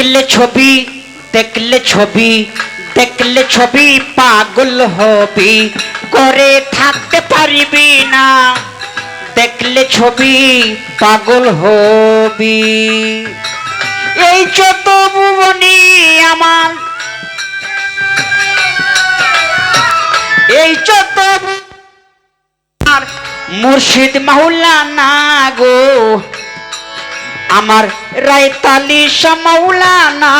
দেখলে ছবি দেখলে ছবি দেখলে ছবি পাগল হবি। করে থাকতে পারবি না, দেখলে ছবি পাগল হবি। এই যত ভুবনি আমার, এই যত মুর্শিদ না গো। আমার রায়তালি মাওলানা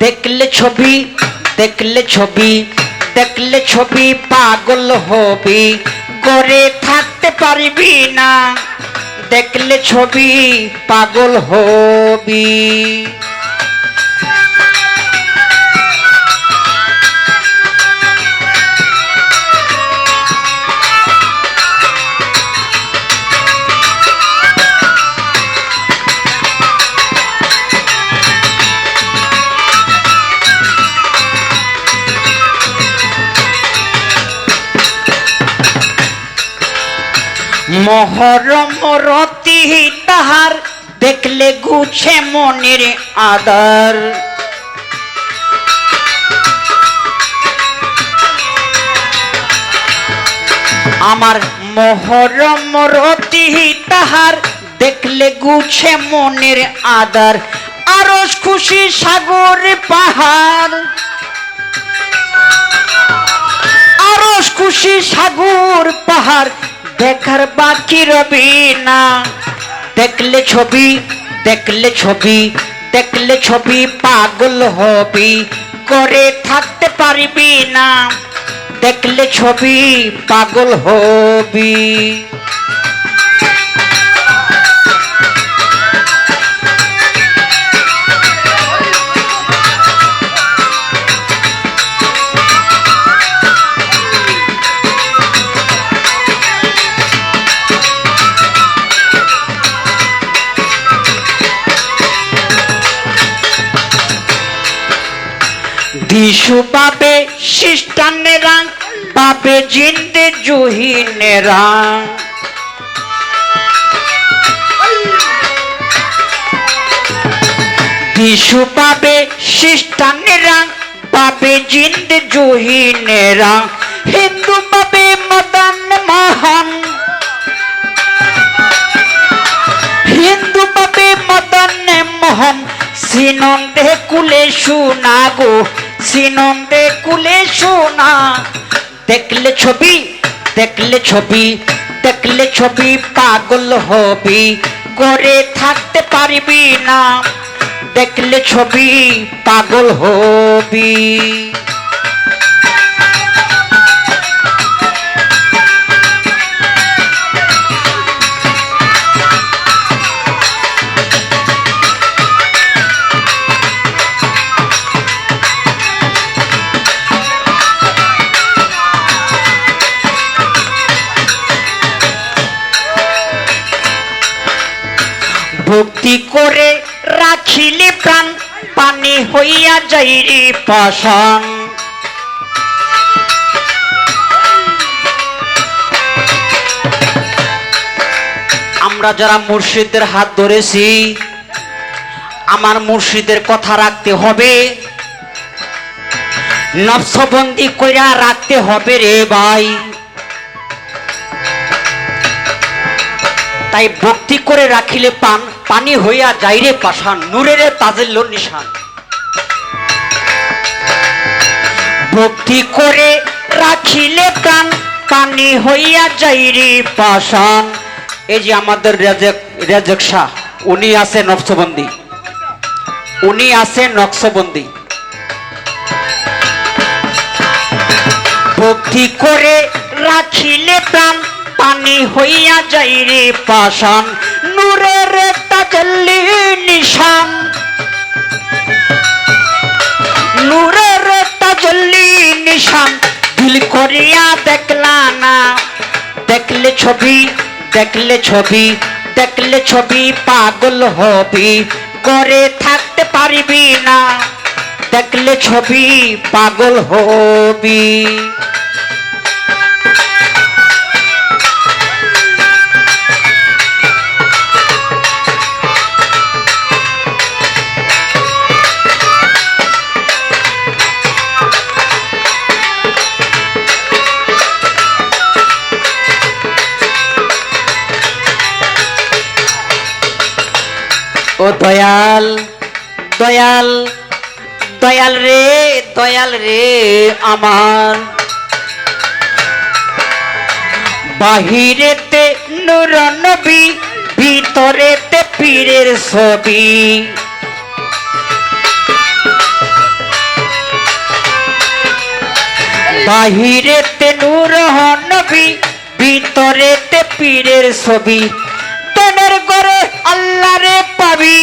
দেখলে ছবি দেখলে ছবি দেখলে ছবি পাগল হবি। গড়ে থাকতে পারবি না। দেখলে ছবি পাগল হবি। মহরম রতি তাহার, দেখলে গুছে মনের আদার। আমার মহরম রতি তাহার, দেখলে গুছে মনের আদার। আরস খুশি সাগর পাহাড়। আরস খুশি বাকি রবি না। দেখলে ছবি দেখলে ছবি দেখলে ছবি পাগল হবি। করে থাকতে পারবি না। দেখলে ছবি পাগল হবি। দিশু পাবে খ্রিস্টানেরা পাবে জিন্দে জুহিনেরা দিশু পাবে খ্রিস্টানেরা পাবে জিন্দে জুহিনেরা হিন্দু পাবে মদন মহান। হিন্দু পাবে মদন মোহন। সিনন্দে কুলে শোনা গো সিনন্দে কুলে সোনা। দেখলে ছবি দেখলে ছবি দেখলে ছবি, পাগল হবি। করে থাকতে পারবি না। দেখলে ছবি, পাগল হবি। প্রাণ পানি হইয়া যাইরে পাষাণ। আমরা যারা মুর্শিদের হাত ধরেছি, আমার মুর্শিদের কথা রাখতে হবে। নফসবন্দি কইরা রাখতে হবে রে ভাই। তাই ভক্তি করে রাখিলে পান, পানি হইয়া যাইরে পাশান নূরের তাজেল্য নিশান। ভক্তি করে রাখিলে প্রাণ, পানি হইয়া যাইরে পাশান এই যে আমাদের রেজেক রেজেক শাহ, উনি আছে নকশবন্দি। উনি আছে নকশবন্দি। ভক্তি করে রাখিলে প্রাণ পানি হইয়া যাইরে পাশান নূরের তাজল্লি নিশান। নূরের তাজল্লি নিশান, দিল করিয়া দেখলা না। দেখলে ছবি দেখলে ছবি দেখলে ছবি পাগল হবি, করে থাকতে পারবি না। দেখলে ছবি পাগল হবি। ও দয়াল দয়াল দয়াল রে দয়াল রে আমার। বাহিরেতে নূর নবী ভিতরেতে পীরের ছবি। বাহিরেতে নূর নবী ভিতরেতে পীরের ছবি। তেনের করে আল্লাহ রে পাবি।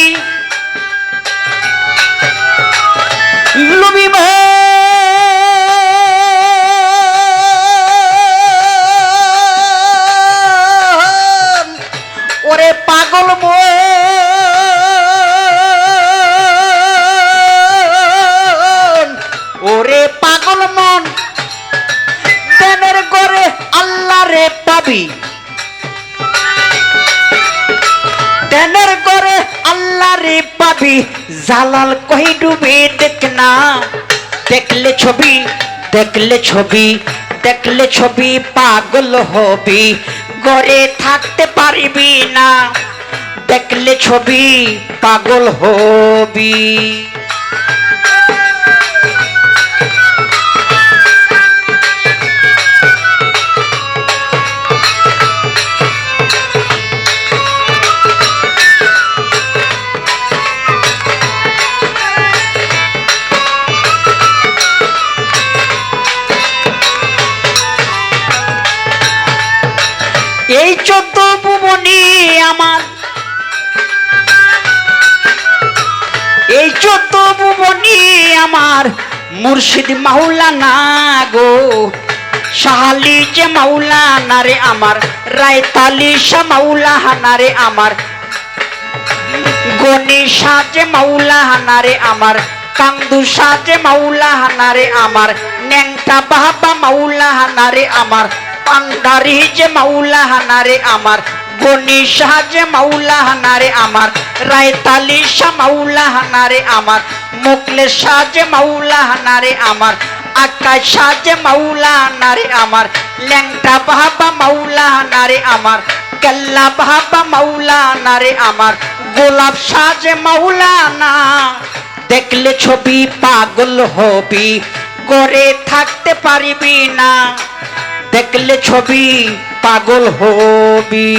লুবি মন, ওরে পাগল মন ওরে পাগল মন তেনের করে আল্লাহ রে পাবি। তেনের করে আল্লাহ রে পাবি, জালাল কহি ডুবে, দেখ না। দেখলে ছবি দেখলে ছবি দেখলে ছবি, পাগল হবি গড়ে থাকতে পারবি না। দেখলে ছবি, পাগল হবি। আমার মুর্শিদ মাওলানা গো। শাহালি যে মাওলানা রে আমার, রায়তালি শাহ মাওলানা রে আমার। গনি সাজে মাওলানা রে আমার, কান্দু সাজে মাওলানা রে আমার, ন্যাংটা বাবা মাওলানা রে আমার, পান্ডারি যে মাওলানা রে আমার, গনি সাজে মাওলানা রে আমার, রায়তালি শাহ মাওলানা রে আমার। মুকলে সাজে মাওলানা রে আমার, আকাশ সাজে মাওলানা রে আমার, ল্যাংটা বাবা মাওলানা রে আমার, কাল্লা বাবা মাওলানা রে আমার, গোলাপ সাজে মাওলানা দেখলে ছবি পাগল হবি, করে থাকতে পারিবি না। দেখলে ছবি পাগল হবি।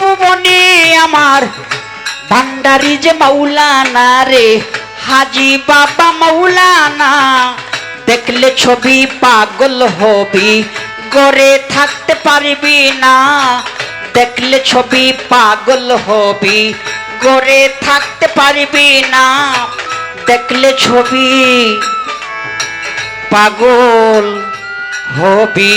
ভুবনে আমার। ভান্ডারি যে মাওলানা রে, হাজি বাবা মাওলানা। দেখলে ছবি পাগল হবি গড়ে থাকতে পারবি না। দেখলে ছবি পাগল হবি গড়ে থাকতে পারবি না। দেখলে ছবি পাগল হবি।